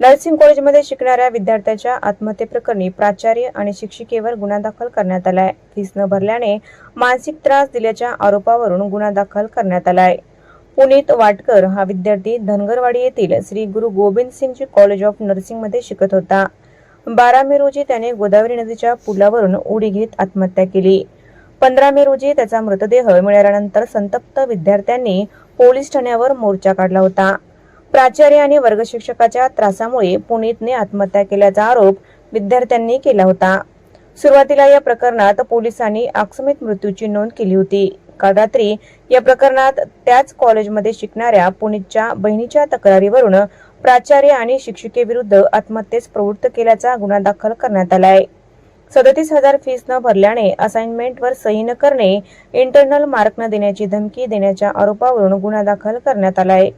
Nursing कॉलेजमध्ये शिकणाऱ्या विद्यार्थ्याच्या आत्महत्येप्रकरणी प्राचार्य आणि शिक्षिकेवर गुन्हा दाखल करण्यात आलाय. फीस न भरल्याने मानसिक त्रास दिल्याच्या आरोपावरून गुन्हा दाखल करण्यात आलाय. पुनीत वाटकर हा विद्यार्थी धनगरवाडी येथील श्री गुरु गोविंद सिंगजी कॉलेज ऑफ नर्सिंगमध्ये शिकत होता. बारा मे रोजी त्याने गोदावरी नदीच्या पुलावरून उडी घेत आत्महत्या केली. पंधरा मे रोजी त्याचा मृतदेह मिळाल्यानंतर संतप्त विद्यार्थ्यांनी पोलीस ठाण्यावर मोर्चा काढला होता. प्राचार्य आणि वर्ग शिक्षकाच्या त्रासामुळे पुनीतने आत्महत्या केल्याचा आरोप विद्यार्थ्यांनी केला होता. सुरुवातीला या प्रकरणात पोलिसांनी आकस्मित मृत्यूची नोंद केली होती. काल रात्री या प्रकरणात त्याच कॉलेजमध्ये शिकणाऱ्या पुनीतच्या बहिणीच्या तक्रारीवरून प्राचार्य आणि शिक्षिकेविरुद्ध आत्महत्येस प्रवृत्त केल्याचा गुन्हा दाखल करण्यात आलाय. सदतीस हजार फीस न भरल्याने असाइनमेंटवर सही न करणे इंटरनल मार्क न देण्याची धमकी देण्याच्या आरोपावरून गुन्हा दाखल करण्यात आलाय.